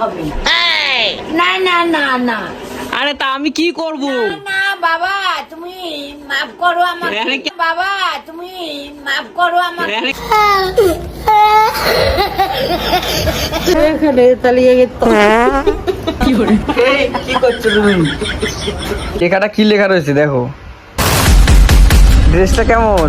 হবে না। না না না আরে তা আমি কি করব? না বাবা তুমি মাফ করো আমাকে। বাবা তুমি মাফ করো আমাকে। এখানে তালিয়ে গেছে কি করছ তুমি? লেখাটা কি লেখা রয়েছে দেখো। ড্রেসটা কেমন?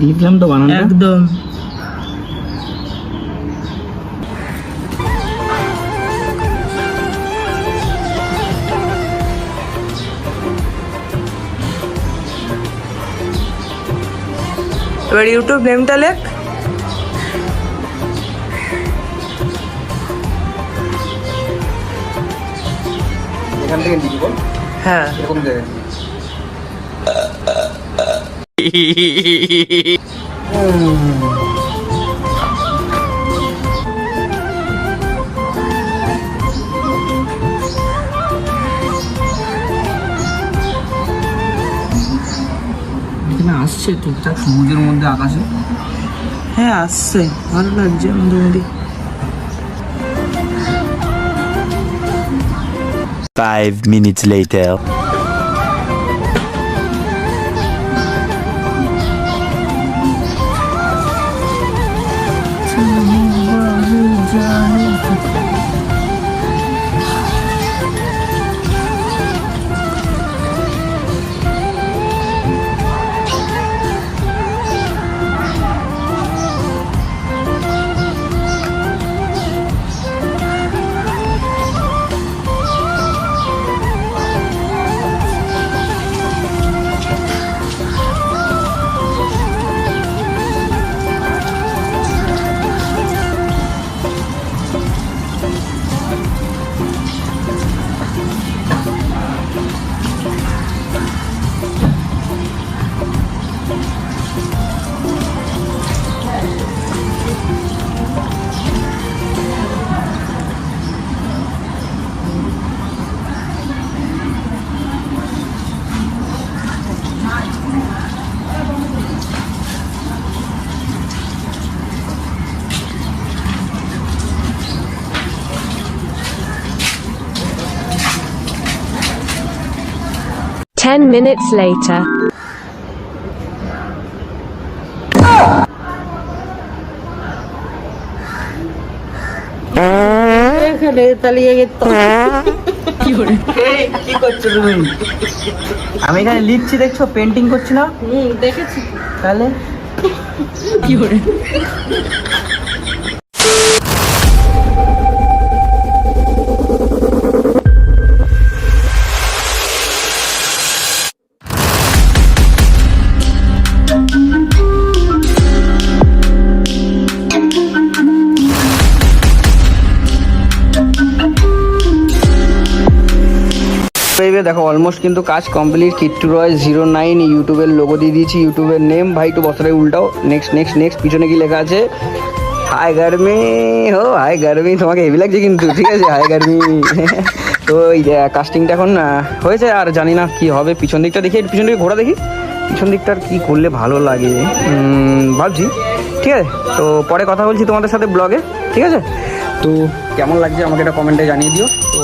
লিখলাম তো বানানটা একদম। এবার ইউটিউব নেমটা লেখ। এখান থেকে হ্যাঁ। এরকম আসছে ঠিকঠাক সবুজের মধ্যে আকাশে? হ্যাঁ আসছে। ভালো লাগছে মোটামুটি Five minutes later. 杀 Ten minutes later. কি করছ তুমি আমি এখানে লিখছি দেখছ? পেন্টিং করছি না? দেখেছি। তাহলে? কি করে? দেখো অলমোস্ট কিন্তু কাজ complete Kittu Roy zero nine ইউটিউবের লোগো দিয়ে দিয়েছি। ইউটিউবের নেম ভাই একটু বছরে উল্টাও। নেক্সট নেক্সট নেক্সট পিছনে কি লেখা আছে? হাই গার্মি হো হাই গার্মি তোমাকে হেভি লাগছে কিন্তু, ঠিক আছে হাই গার্মি তো এই কাস্টিংটা এখন হয়েছে, আর জানি না কি হবে। পিছন দিকটা দেখি পিছন দিকে ঘোরা দেখি। পিছন দিকটা আর কি করলে ভালো লাগে। ভাবছি, ঠিক আছে। তো পরে কথা বলছি তোমাদের সাথে ব্লগে ঠিক আছে? তো কেমন লাগছে আমাকে এটা কমেন্টে জানিয়ে দিও। তো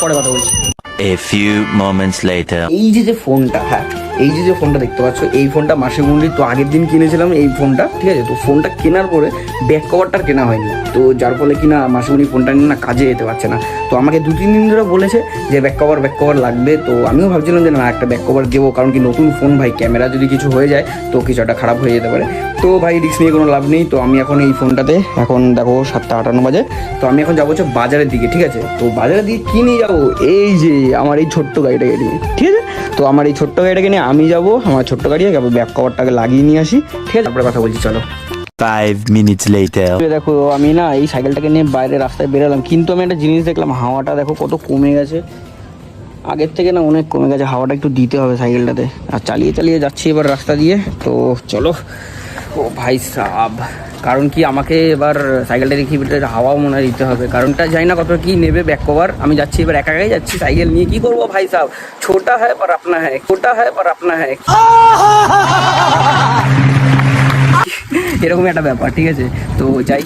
পরে কথা বলছি। A few moments later. এই যে যে ফোনটা হ্যাঁ এই যে যে ফোনটা দেখতে পাচ্ছ, এই ফোনটা মাসে মুন্ডি তো আগের দিন কিনেছিলাম এই ফোনটা, ঠিক আছে? তো ফোনটা কেনার পরে ব্যাক কভারটা কেনা হয়নি। তো যার ফলে কিনা মাসে মুন্ডি ফোনটা নিয়ে না কাজে যেতে পারছে না। তো আমাকে দু তিন দিন ধরে বলেছে যে ব্যাক কভার ব্যাক কভার লাগবে। তো আমিও ভাবছিলাম যে না, একটা ব্যাক কভার দেবো, কারণ কি নতুন ফোন ভাই ক্যামেরা যদি কিছু হয়ে যায়, তো কিছু একটা খারাপ হয়ে যেতে পারে। তো ভাই রিস্ক নিয়ে কোনো লাভ নেই। তো আমি এখন এই ফোনটাতে, এখন দেখো সাতটা আটান্ন বাজে। তো আমি এখন যাব হচ্ছে বাজারের দিকে, ঠিক আছে? তো বাজারের দিকে কি নিয়ে যাব? এই যে আমার এই ছোট্ট গাড়িটাকে নিয়ে। ঠিক আছে? তো আমার এই ছোট্ট গাড়িটাকে নিয়ে আমি যাব আমার ছোট্ট গাড়ি তারপর ব্যাক কভারটাকে লাগিয়ে নিয়ে আসি। ঠিক আছে? তারপরে কথা বলছি চলো। Five minutes later. দেখো আমি না এই সাইকেলটাকে নিয়ে বাইরে রাস্তায় বেরোলাম কিন্তু আমি একটা জিনিস দেখলাম হাওয়াটা দেখো কত কমে গেছে। আগের থেকে না অনেক কমে গেছে হাওয়াটা একটু দিতে হবে সাইকেলটাতে আর চালিয়ে চালিয়ে যাচ্ছি এবার রাস্তা দিয়ে তো চলো। ও ভাই সাব। কারণ কি আমাকে এবার সাইকেলটা দেখি হাওয়াও মনে দিতে হবে। কারণটা জানি না কত কি নেবে ব্যাক কভার আমি যাচ্ছি, এবার একা একাই যাচ্ছি সাইকেল নিয়ে। কি করব ভাই সাহেব ছোটা হ্যাঁ পর আপনা হ্যাঁ ছোটা হ্যাঁ পর আপনা হ্যাঁ। এরকম একটা ব্যাপার, ঠিক আছে? তো যাই।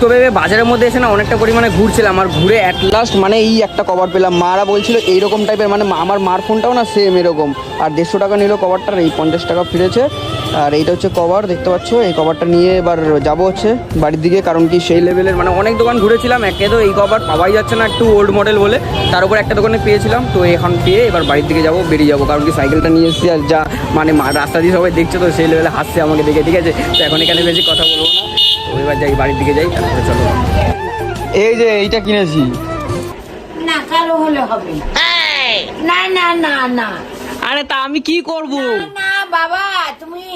তো ভেবে বাজারের মধ্যে এসে না অনেকটা পরিমাণে ঘুরছিলাম আর ঘুরে অ্যাট লাস্ট মানে এই একটা কভার পেলাম। মারা বলছিল এইরকম টাইপের মানে আমার মার ফোনটাও না সেম এরকম। আর দেড়শো টাকা নিল কভারটার এই পঞ্চাশ টাকা ফিরেছে। আর এইটা হচ্ছে কভার দেখতে পাচ্ছ? এই কভারটা নিয়ে এবার যাব হচ্ছে বাড়ির দিকে, কারণ কি সেই লেভেলের মানে অনেক দোকান ঘুরেছিলাম, একে তো এই কভার পাওয়াই যাচ্ছে না একটু ওল্ড মডেল বলে। তার উপর একটা দোকানে পেয়েছিলাম, তো এখন পেয়ে এবার বাড়ির দিকে যাব, বেরিয়ে যাব। কারণ কি সাইকেলটা নিয়ে এসেছি আর যা মানে রাস্তা দিয়ে সবাই দেখছে তো, সেই লেভেলে হাসছে আমাকে দেখে, ঠিক আছে? তো এখন এখানে বেশি কথা বলব না। এবার যাই, বাড়ির দিকে যাই। এই যে এইটা কিনেছি। না কালো হলে হবে। না না না না। আরে তা আমি কি করব? না বাবা তুমি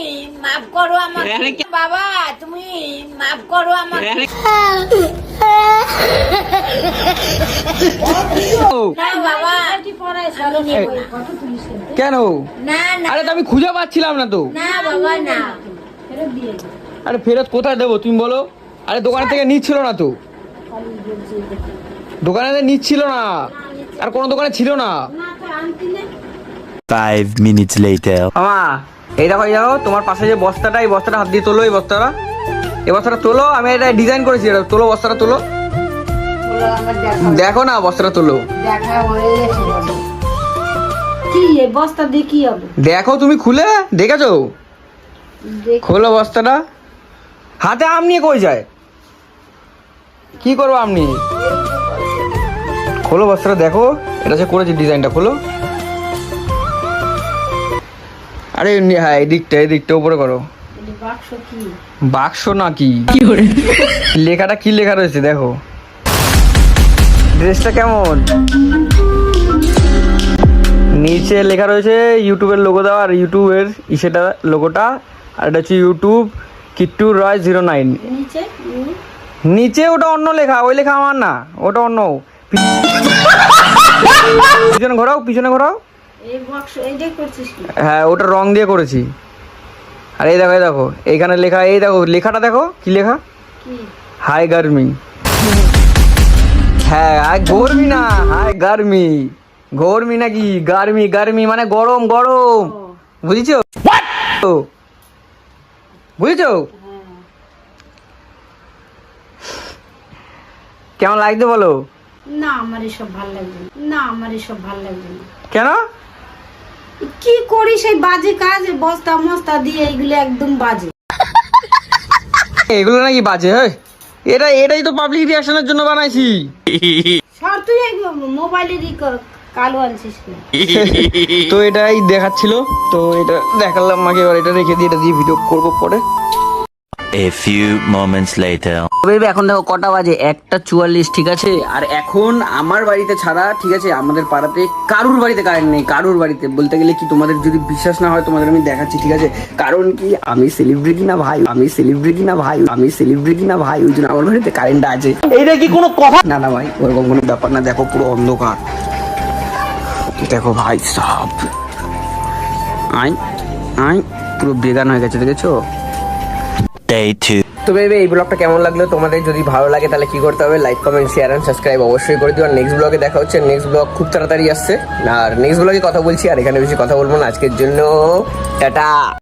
মাফ করো আমাকে। বাবা তুমি মাফ করো আমাকে। কেন? আরে তো আমি খুঁজে পাচ্ছিলাম না তো। না বাবা না। আরে ফেরত কোথায় দেবো তুমি বলো? আরে দোকান থেকে নিচ্ছিল না তো। দোকানে নিচ্ছিল না। আর কোনো দোকানে ছিল না। Five minutes later. আমা এই দেখো এই দেখো তোমার পাশে যে বস্তাটা এই বস্তাটা হাত দিয়ে তোলো এই বস্তাটা। এই বস্তাটা তোলো আমি এটা ডিজাইন করেছি এটা তোলো বস্তাটা তোলো। দেখা না বস্তাটা তোলো। হয়ে দেখো তুমি খুলে দেখেছ? খোলো বস্তাটা। হাতে আম নিয়ে কই যায়? কি করব আপনি? খোলো বস্তাটা দেখো। এটা যে করেছি ডিজাইনটা খোলো। আরে হ্যাঁ এদিকটা এদিকটা উপরে করো। বাক্স না কি? লেখাটা কি লেখা রয়েছে দেখো। ড্রেসটা কেমন? নিচে লেখা রয়েছে ইউটিউবের লোগো দেওয়া আর ইউটিউবের ইসেটা লোগোটা আর এটা হচ্ছে YouTube Kittu Roy zero nine নিচে ওটা অন্য লেখা ওই লেখা আমার না ওটা অন্য। পিছনে ঘোরাও পিছনে ঘোরাও। এই বাক্স এইটাই করছিস কি? হ্যাঁ ওটা রং দিয়ে করেছি। আর এই দেখো এই দেখো এইখানে লেখা এই দেখো লেখাটা দেখো কি লেখা? হাই গার্মি। হ্যাঁ হাই গরমি না হাই গার্মি। গরমি নাকি? গার্মি গার্মি মানে গরম গরম। বুঝেছ? তো বুঝেছ? কেমন লাগছে বলো? না আমার এসব ভালো লাগবে না। আমার এসব ভালো লাগবে কেন? কি করি সেই বাজে কাজ বস্তা মস্তা দিয়ে এগুলো একদম বাজে। এগুলো নাকি বাজে হ্যাঁ এটা এটাই তো পাবলিক রিয়াকশনের জন্য বানাইছি। সর তুই মোবাইলেরই কালো আনছিস তো এটাই দেখাচ্ছিল। তো এটা দেখালাম আমাকে এবার এটা রেখে দিয়ে এটা দিয়ে ভিডিও করব পরে। A few moments later. Baby এখন দেখো কটা বাজে? একটা চুয়াল্লিশ ঠিক আছে? আর এখন আমার বাড়িতে ছাড়া ঠিক আছে আমাদের পাড়াতে কারুর বাড়িতে কারেন্ট নেই কারুর বাড়িতে। বলতে গেলে কি তোমাদের যদি বিশ্বাস না হয় তোমাদের আমি দেখাচ্ছি ঠিক আছে? কারণ কি আমি সেলিব্রিটি না ভাই আমি সেলিব্রিটি না ভাই আমি সেলিব্রিটি না ভাই ওই জন্য আমার বাড়িতে কারেন্ট আছে। এইটা কি কোনো কথা? না না ভাই ওরকম কোনো ব্যাপার না দেখো পুরো অন্ধকার। দেখো ভাই সব। আই আই পুরো বেগান হয়ে গেছে দেখেছ? Day two. তো ভেবে এই ব্লগটা কেমন লাগল? তোমাদের যদি ভালো লাগে, তাহলে কি করতে হবে? Like comment share and subscribe অবশ্যই করে দিও। আর নেক্সট ব্লগে দেখা হচ্ছে। নেক্সট ব্লগ খুব তাড়াতাড়ি আসছে। আর নেক্সট ব্লগে কথা বলছি, আর এখানে বেশি কথা বলব না। আজকের জন্য টাটা।